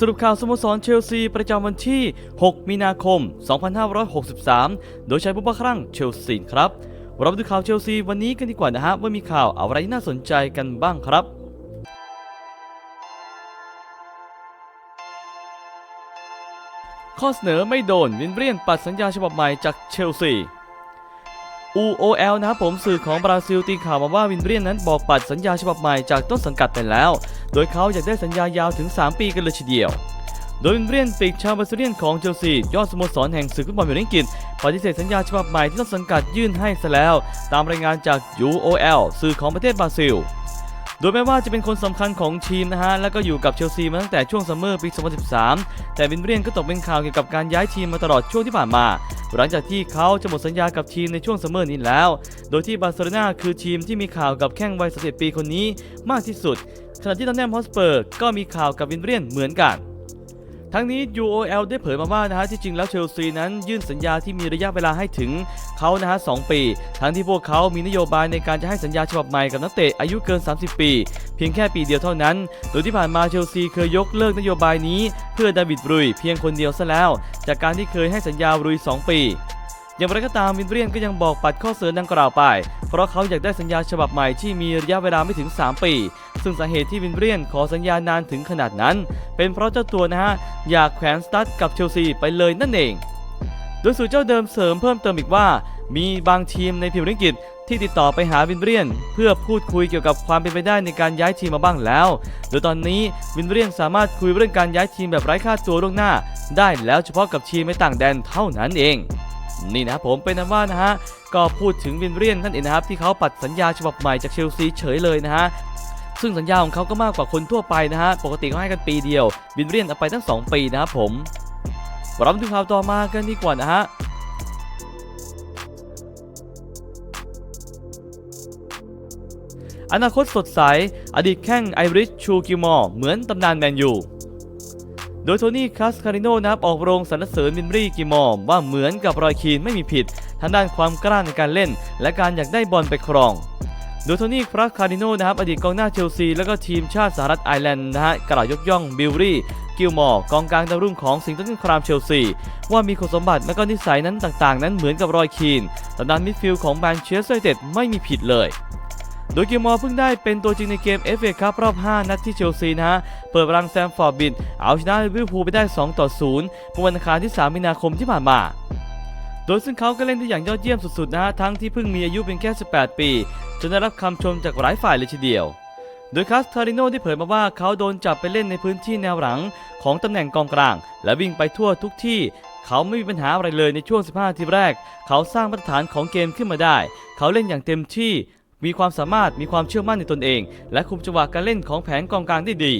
สรุปข่าวสโมสรเชลซีประจำวันที่ 6 มีนาคม 2563 โดยใช้ผู้บ้าครั่งเชลซีครับเราไปดูข่าวเชลซีวันนี้กันดีกว่านะฮะว่ามีข่าวอะไรน่าสนใจกันบ้างครับข้อเสนอไม่โดนวินเบรียนปัดสัญญาฉบับใหม่จากเชลซี UOL นะครับผมสื่อของบราซิลตีข่าวมาว่าวินเบรียนนั้นบอกปัดสัญญาฉบับใหม่จากต้นสังกัดไปแล้ว โดยเขาอยากได้สัญญายาวถึง 3 ปีกันเลยทีเดียว โดยวินเบรียนปีกชาวบราซิเลียนของเชลซียอดสโมสรแห่งศึกฟุตบอลแห่งอังกฤษปฏิเสธสัญญาฉบับใหม่ที่ต้นสังกัดยื่นให้ซะแล้ว ตามรายงานจาก UOL สื่อของประเทศบราซิล โดยแม้ว่าจะเป็นคนสำคัญของทีมนะฮะ แล้วก็อยู่กับเชลซีมาตั้งแต่ช่วงซัมเมอร์ปี 2013 แต่วินเบรียนก็ตกเป็นข่าวเกี่ยวกับการย้ายทีมมาตลอดช่วงที่ผ่านมา หลังจากที่เขาจะหมดสัญญากับทีมในช่วงซัมเมอร์นี้แล้ว โดยที่บาร์เซโลนาคือทีมที่มีข่าวกับแข้งวัย30ปีคนนี้มากที่สุด ขณะที่ตอนแนมฮอสเปอร์ก็มีข่าวกับวินเบรียนเหมือนกัน ทั้งนี้ UOL ได้เผยมาว่านะฮะที่จริงแล้วเชลซีนั้นยื่นสัญญาที่มีระยะเวลาให้ถึงเขานะฮะ2ปี ทั้งที่พวกเขามีนโยบายในการจะให้สัญญาฉบับใหม่กับนักเตะอายุเกิน 30 ปี เพียงแค่ปีเดียวเท่านั้น โดยที่ผ่านมาเชลซีเคยยกเลิกนโยบายนี้ เพื่อดาวิดบรุยเพียงคนเดียวซะแล้ว จากการที่เคยให้สัญญาบรุย 2 ปี อย่างไรก็ตามวินเบรียนก็ยังบอกปัดข้อเสนอดังกล่าวไป เพราะเขาอยากได้สัญญาฉบับใหม่ที่มีระยะเวลาไม่ถึง 3 ปี ซึ่งสาเหตุที่วินเบรียนขอสัญญานานถึงขนาดนั้น เป็นเพราะเจ้าตัวนะฮะอยากแขวนสตั๊ดกับเชลซีไปเลยนั่นเอง โดยสู่เจ้าเดิมเสริมเพิ่มเติมอีกว่า มีบางทีมในพรีเมียร์ลีกอังกฤษที่ติดต่อไปหาวินเบรียน เพื่อพูดคุยเกี่ยวกับความเป็นไปได้ในการย้ายทีมมาบ้างแล้ว โดยตอนนี้วินเบรียนสามารถคุยเรื่องการย้ายทีมแบบไร้ค่าตัวล่วงหน้า ได้แล้วเฉพาะกับทีมในต่างแดนเท่านั้นเอง นี่นะครับผมเป็นนั้นว่านะฮะก็พูดถึงวินเรียนนั่นเองนะครับที่เขาปัดสัญญาฉบับใหม่จากเชลซีเฉยเลยนะฮะซึ่งสัญญาของเขาก็มากกว่าคนทั่วไปนะฮะปกติเขาให้กันปีเดียววินเรียนเอาไปตั้ง 2 ปีนะครับผมรามาดูข่าวต่อมากันดีกว่านะฮะอนาคตสดใส อดีตแข้งไอริชชูกิมอร์เหมือนตำนานแมนยู โดยโทนี่คาสคาริโนนะครับออกโรงสรรเสริญวินบรีกิมอร์ว่าเหมือนกับรอยคีนไม่มีผิดทางด้านความกล้าในการเล่น และการอยากได้บอลไปครองโดยโทนี่คราสคาริโนนะครับอดีตกองหน้าเชลซี แล้วก็ทีมชาติสหรัฐไอร์แลนด์นะฮะกล่าวยกย่องบิลลี่กิลมอร์กองกลางดาวรุ่งของสิงห์ตันครามเชลซี ว่ามีคุณสมบัติและก็นิสัยนั้นต่างๆ นั้นเหมือนกับรอยคีนตำนานมิดฟิลด์ของแมนเชสเตอร์ยูไนเต็ดไม่มีผิดเลย โดยกิมอร์เพิ่งได้เป็นตัวจริงในเกม FA คัพรอบ 5 นัดที่เชลซีนะฮะ เปิดรังแซมฟอร์บิน เอาชนะลิเวอร์พูลไปได้ 2 ต่อ0เมื่อวันอังคารที่ 3 มีนาคมที่ผ่านมาโดยซึ่งเขาก็เล่นได้อย่างยอดเยี่ยมสุดๆนะฮะทั้งที่เพิ่งมีอายุเพียงแค่ 18 ปี จนได้รับคำชมจากหลายฝ่ายเลยทีเดียว โดยคาสทาริโนได้เผยมาว่าเขาโดนจับไปเล่นในพื้นที่แนวหลังของตำแหน่งกองกลาง และวิ่งไปทั่วทุกที่ เขาไม่มีปัญหาอะไรเลยในช่วง 15นาทีแรก เขาสร้างมาตรฐานของเกมขึ้นมาได้ เขาเล่นอย่างเต็มที่ มีความสามารถมีความเชื่อมั่นในตนเอง และคุมจังหวะการเล่นของแผนกองกลางได้ดี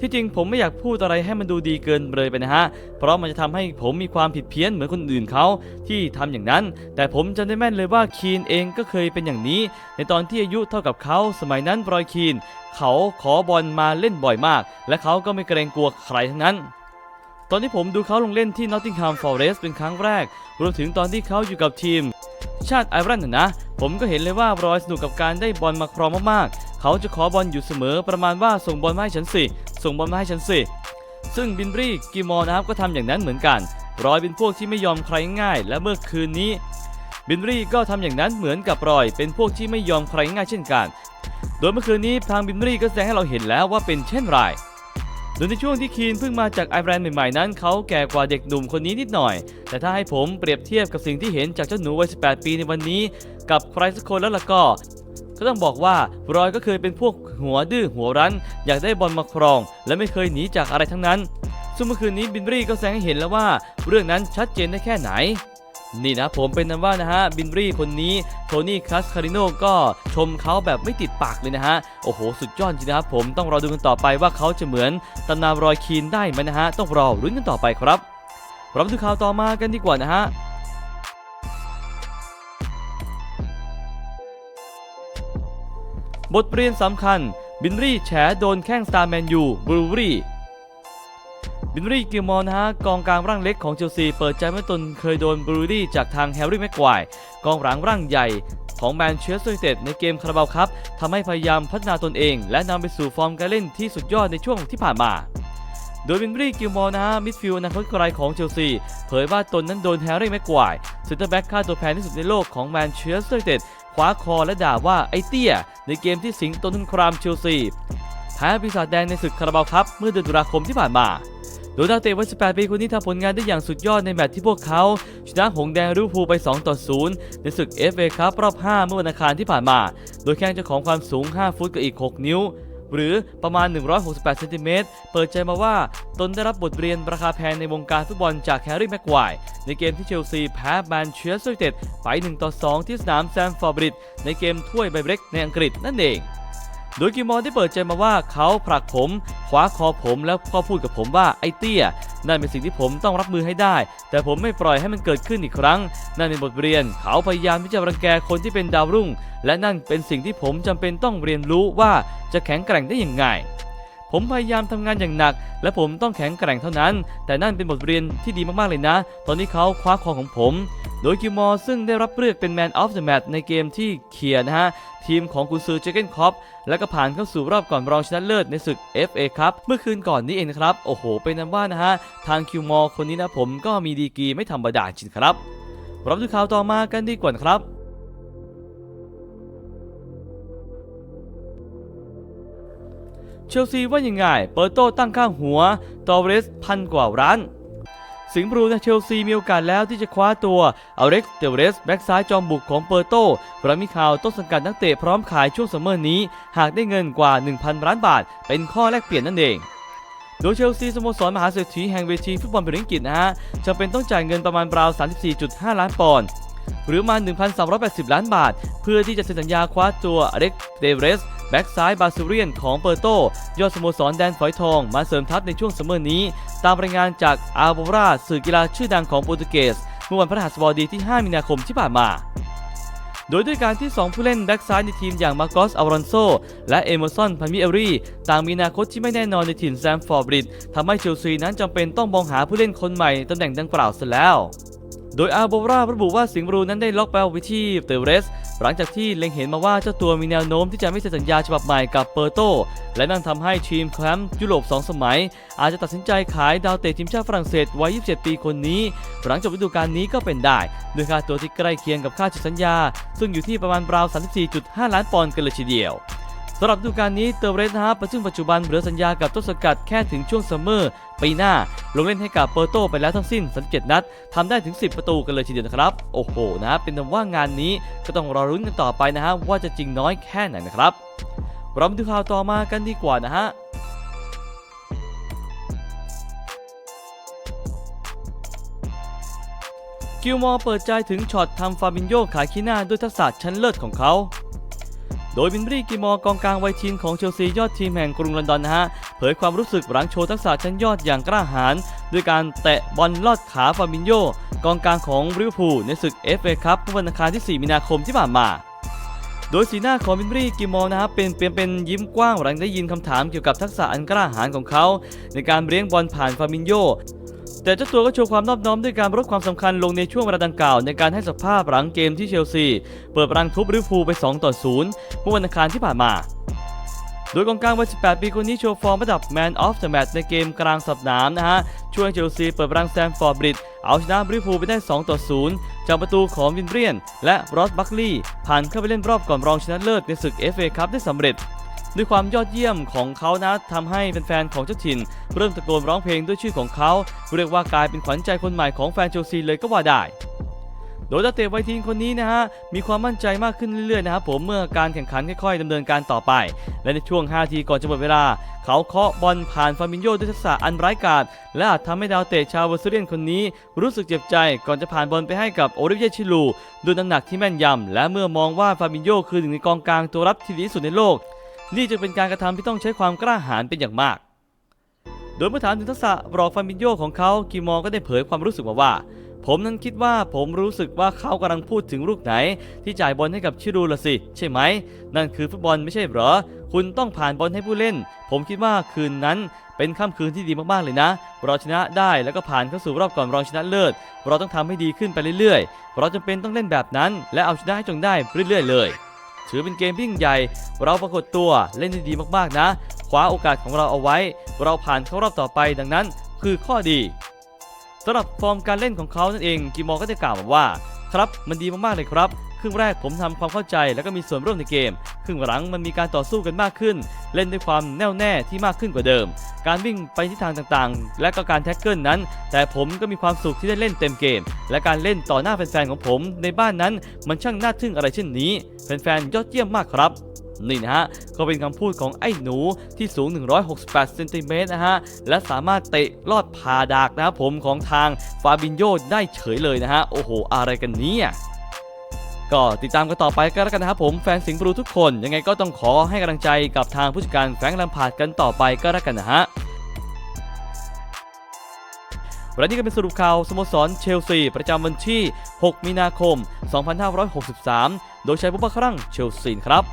ที่จริงผมไม่อยากพูดอะไรให้มันดูดีเกินเลยไปนะฮะ เพราะมันจะทำให้ผมมีความผิดเพี้ยนเหมือนคนอื่นเขาที่ทำอย่างนั้น แต่ผมจำได้แม่นเลยว่าคีนเองก็เคยเป็นอย่างนี้ ในตอนที่อายุเท่ากับเขาสมัยนั้นบรอยคีน เขาขอบอลมาเล่นบ่อยมาก และเขาก็ไม่เกรงกลัวใครทั้งนั้นตอนที่ผมดูเขาลงเล่นที่ Nottingham Forest เป็นครั้งแรก รวมถึงตอนที่เขาอยู่กับทีม ชาติไอร์แลนด์น่ะนะ ผมก็เห็นเลยว่ารอยสนุกกับการได้บอลมาครองมากๆ เขาจะขอบอลอยู่เสมอประมาณว่าส่งบอลมาให้ฉันสิ ส่งบอลมาให้ฉันสิ ซึ่งบินบรีกิมอนะครับก็ทำอย่างนั้นเหมือนกันรอยเป็นพวกที่ไม่ยอมใครง่าย และเมื่อคืนนี้ บินบรีก็ทำอย่างนั้นเหมือนกับรอย เป็นพวกที่ไม่ยอมใครง่ายเช่นกัน โดยเมื่อคืนนี้ทางบินบรีก็แสดงให้เราเห็นแล้วว่าเป็นเช่นไร โดยในช่วงที่คีนเพิ่งมาจากไอร์แลนด์ใหม่ๆนั้นเขาแก่กว่าเด็กหนุ่มคนนี้นิดหน่อย แต่ถ้าให้ผมเปรียบเทียบกับสิ่งที่เห็นจากเจ้าหนูวัย 18 ปีในวันนี้ กับใครสักคนแล้วล่ะก็ ก็ต้องบอกว่ารอยก็เคยเป็นพวกหัวดื้อหัวรั้น อยากได้บอลมาครอง และไม่เคยหนีจากอะไรทั้งนั้นซึ่งเมื่อคืนนี้บินบรีก็แสดงให้เห็นแล้วว่า เรื่องนั้นชัดเจนได้แค่ไหน นี่นะผมเป็นนั้นว่านะฮะบินรีคนนี้โทนี่คาสคาริโนก็ชมเขาแบบไม่ติดปากเลยนะฮะ โอ้โห สุดยอดจริงนะครับผมต้องรอดูกันต่อไปว่าเขาจะเหมือนตำนานรอยคีนได้ไหมนะฮะ ต้องรอรุ้นกันต่อไปครับรามาดูข่าวต่อมากันดีกว่านะฮะบทเรียนสำคัญ บินรี่แฉโดนแข้งสตาร์แมนยูบรูรี่ บินรี่กิลมอร์นะฮะกองกลางร่างเล็กของเชลซีเปิดใจว่าตนเคยโดนบรูรี่จากทางแฮร์รี่แม็กควายกองหลังร่างใหญ่ของแมนเชสเตอร์ยูไนเต็ดในเกมคาราบาวครับทำให้พยายามพัฒนาตนเอง และนำไปสู่ฟอร์มการเล่นที่สุดยอดในช่วงที่ผ่านมา โดยวินบรีกิลมอร์นะฮะมิดฟิลด์อนาคตไกลของเชลซีเผยว่าตนนั้นโดนแฮร์รี่แม็กควายเซนเตอร์แบ็กค่าตัวแพงที่สุดในโลกของแมนเชสเตอร์ยูไนเต็ดคว้าคอและด่าว่าไอเตี้ย ในเกมที่สิงตนทุนครามเชลซีแพ้ปีศาจแดงในศึกคาราบาวครับเมื่อเดือนตุลาคมที่ผ่านมา โดยดาวเตะวัย18ปีคนนี้ทำผลงานได้อย่างสุดยอดในแมตช์ที่พวกเขา ชนะหงแดงลิเวอร์พูลไป 2 ต่อ 0 ในศึก FA ครับรอบ 5 เมื่อวันอังคารที่ผ่านมา โดยแข่งเจ้าของความสูง 5 ฟุตกับอีก 6 นิ้ว หรือประมาณ 168เซนติเมตรเปิดใจมาว่าตนได้รับบทเรียนราคาแพงในวงการฟุตบอลจากแฮร์รี่แม็กควายในเกมที่เชลซีแพ้แมนเชสเตอร์ยูไนเต็ดไป1ต่อ2ที่สนามแซมฟอร์บริดในเกมถ้วยไบเบรกในอังกฤษนั่นเอง โดยกิมอนได้เปิดใจมาว่าเขาผลักผมคว้าคอผมแล้วก็พูดกับผมว่าไอ้เตี้ย นั่นเป็นสิ่งที่ผมต้องรับมือให้ได้ แต่ผมไม่ปล่อยให้มันเกิดขึ้นอีกครั้ง นั่นเป็นบทเรียน เขาพยายามที่จะรังแกคนที่เป็นดาวรุ่ง และนั่นเป็นสิ่งที่ผมจำเป็นต้องเรียนรู้ว่าจะแข็งแกร่งได้อย่างไง ผมพยายามทำงานอย่างหนัก และผมต้องแข็งแกร่งเท่านั้น แต่นั่นเป็นบทเรียนที่ดีมากๆเลยนะ ตอนนี้เขาคว้าคอของผม โดยกิลมอร์ซึ่งได้รับเลือกเป็น Man of the Match ในเกมที่เคียนะฮะ ทีมของกุนซือเจเกนคอปและก็ผ่านเข้าสู่รอบก่อนรองชนะเลิศในศึก FA ครับ เมื่อคืนก่อนนี้เองครับ โอ้โห เป็นนั้นว่านะฮะ ทางคิวมอร์คนนี้นะผมก็มีดีกรีไม่ธรรมดาจริงครับรับดูข่าวต่อมากันดีกว่านะครับ เชลซีว่ายังไง เปิดโต้ตั้งข้างหัว ตอเรสพันกว่าร้านสิงห์บลูและเชลซีมีโอกาสแล้วที่จะคว้าตัวอเร็กซ์เตเรสแบ็กซ้ายจอมบุกของเปอร์โต้รามีข่าวต้นสังกัดนักเตะพร้อมขายช่วงซัมเมอร์นี้ หากได้เงินกว่า 1,000 ล้านบาท เป็นข้อแลกเปลี่ยนนั่นเอง โดยเชลซีสโมสรมหาเศรษฐีแห่งเวทีฟุตบอลเมียร์ลีกอังกฤษนะฮะจำเป็นต้องจ่ายเงินประมาณราว 34.5 ล้านปอนด์หรือประมาณ1,380 ล้านบาท เพื่อที่จะเซ็นสัญญาคว้าตัวอเล็กเดเรส แบ็กซ้ายบาซูเรียนของเปอร์โต ยอดสโมสรแดนฝอยทองมาเสริมทัพในช่วงซัมอนี้ ตามรายงานจากอาโบราสื่อกีฬาชื่อดังของโปรตุเกส เมื่อวันพฤหัสบดีที่ 5 มีนาคมที่ผ่านมาโดยด้วยการที่ 2 ผู้เล่นแบ็กซ้ายในทีมอย่างมาร์กอสอารอนโซ และเอเมอร์สันพันมิเอรีต่างมีอนาคตที่ไม่แน่นอนในถิ่นแซมฟอร์บริดทำให้เชลซีนั้นจำเป็นต้องมองหาผู้เล่นคนใหม่ตำแหน่งดังกล่าวเสียแล้ว โดยอาโบราระบุว่าสิงห์บรูนั้นได้ล็อกแปลวิที่เตเรส หลังจากที่เล็งเห็นมาว่าเจ้าตัวมีแนวโน้มที่จะไม่เซ็นสัญญาฉบับใหม่กับเปอร์โต และนั่นทำให้ทีมแชมป์ยุโรป 2 สมัย อาจจะตัดสินใจขายดาวเตะทีมชาติฝรั่งเศสวัย 27 ปีคนนี้ หลังจบฤดูกาลนี้ก็เป็นได้ด้วยค่าตัวที่ใกล้เคียงกับค่าเซ็นสัญญา ซึ่งอยู่ที่ประมาณราว 34.5 ล้านปอนด์กันเลยทีเดียวสำหรับฤดูกาลนี้เตอร์เรสนะฮะซึ่งปัจจุบันเหลือสัญญากับต้นสกัดแค่ถึงช่วงซัมเมอร์ ปีหน้าลงเล่นให้กับเปอร์โตไปแล้วทั้งสิ้น37นัดทำได้ถึง 10 ประตูกันเลยทีเดียวนะครับ โอ้โหนะเป็นนว่างานนี้ก็ต้องรอรุ้นกันต่อไปนะฮะว่าจะจริงน้อยแค่ไหนนะครับเรามาดูข่าวต่อมากันดีกว่านะฮะกิลมอร์เปิดใจถึงช็อตทำฟาบินโยขายขี้หน้าด้วยทักษะชั้นเลิศของเขา โดยบินบรีกิมอร์กองกลางวัยทีนของเชลซียอดทีมแห่งกรุงลอนดอนนะฮะ เผยความรู้สึกหลังโชว์ทักษะชั้นยอดอย่างกล้าหาญด้วยการแตะบอลลอดขาฟาบินโยกองกลางของลิเวอร์พูลในศึก FA คัพเมื่อวันอังคารที่ 4 มีนาคมที่ผ่านมาโดยสีหน้าของบินบรีกิมอร์นะครับเป็นเปลี่ยนเป็นยิ้มกว้างหลังได้ยินคำถามเกี่ยวกับทักษะอันกล้าหาญของเขา ในการเลี้ยงบอลผ่านฟาบินโยแต่เจ้าตัวก็โชว์ความนอบน้อมด้วยการลดความสำคัญลงในช่วงเวลาดังกล่าว ในการให้สัมภาษณ์หลังเกมที่เชลซี เปิดรังทุบลิเวอร์พูลไป 2 ต่อ 0 เมื่อวันอังคารที่ผ่านมา โดยกองกลางวัย 18 ปีคนนี้โชว์ฟอร์มระดับ Man of the Match ในเกมกลางสัปดาห์นะฮะ ช่วงเชลซีเปิดรังแซมฟอร์บริดเอาชนะลิเวอร์พูไปได้ 2 ต่อ 0 จากประตูของวินเบียน และรอสบัคลีย์ผ่านเข้าไปเล่นรอบก่อนรองชนะเลิศในศึก FA คัพได้สำเร็จด้วยความยอดเยี่ยมของเขานะทำให้แฟนๆของเจ้าถิ่น เริ่มตะโกนร้องเพลงด้วยชื่อของเขา เรียกว่ากลายเป็นขวัญใจคนใหม่ของแฟนเชลซีเลยก็ว่าได้ โดยนักเตะไวทีนคนนี้นะฮะมีความมั่นใจมากขึ้นเรื่อยๆนะครับผมเมื่อการแข่งขันค่อยๆดำเนินการต่อไป และในช่วง 5 ทีก่อนจะหมดเวลา เขาเคาะบอลผ่านฟามินโยด้วยทักษะอันร้ายกาจและอาจทำให้ดาวเตะชาวเวอร์ซิเลียนคนนี้ รู้สึกเจ็บใจก่อนจะผ่านบอลไปให้กับโอริเวียชิลูด้วยน้ำหนักที่แม่นยำและเมื่อมองว่าฟามินโยคือหนึ่งในกองกลางตัวรับที่ดีที่สุดในโลก นี่จึงเป็นการกระทำที่ต้องใช้ความกล้าหาญเป็นอย่างมาก โดยเมื่อถามถึงทักษะรอกฟามินโยของเขากิมอร์ก็ได้เผยความรู้สึกมาว่า ผมนั้นคิดว่าผมรู้สึกว่าเขากำลังพูดถึงลูกไหน ที่จ่ายบอลให้กับชิรูละสิ ใช่ไหม นั่นคือฟุตบอลไม่ใช่เหรอ คุณต้องผ่านบอลให้ผู้เล่น ผมคิดว่าคืนนั้นเป็นค่ำคืนที่ดีมากๆเลยนะ เราชนะได้แล้วก็ผ่านเข้าสู่รอบก่อนรองชนะเลิศ เราต้องทำให้ดีขึ้นไปเรื่อยๆ เราจำเป็นต้องเล่นแบบนั้น และเอาชนะให้จงได้เรื่อยๆ เลยถือเป็นเกมที่ยิ่งใหญ่ เราปรากฏตัวเล่นได้ดีมากๆนะ คว้าโอกาสของเราเอาไว้ เราผ่านเข้ารอบต่อไปดังนั้น คือข้อดีำหรับฟอร์มการเล่นของเขานั่นเองกิมอก็จะกล่าวว่า ครับมันดีมากๆเลยครับ ครึ่งแรกผมทำความเข้าใจแล้วก็มีส่วนร่วมในเกม ครึ่งหลังมันมีการต่อสู้กันมากขึ้น เล่นด้วยความแน่วแน่ที่มากขึ้นกว่าเดิม การวิ่งไปทิศทางต่างๆ และก็การแท็กเกิลนั้น แต่ผมก็มีความสุขที่ได้เล่นเต็มเกม และการเล่นต่อหน้าแฟนๆของผม ในบ้านนั้นมันช่างน่าทึ่งอะไรเช่นนี้แฟนๆยอดเยี่ยมมากครับ นี่นะฮะก็เป็นคำพูดของไอ้หนูที่สูง 168เซนติเมตรนะฮะและสามารถเตะลอดผ่าดากนะครับผมของทางฟาบินโยได้เฉยเลยนะฮะโอ้โห อะไรกันเนี่ยก็ติดตามกันต่อไปก็แล้วกันนะครับผมแฟนสิงห์บลูทุกคน ยังไงก็ต้องขอให้กำลังใจกับทางผู้จัดการแฟรงค์แลมพาดกันต่อไปก็แล้วกันนะฮะและนี่ก็เป็นสรุปข่าวสโมสรเชลซี ประจำวันที่ 6 มีนาคม 2563 โดยใช้บุปผาครั่งเชลซีครับ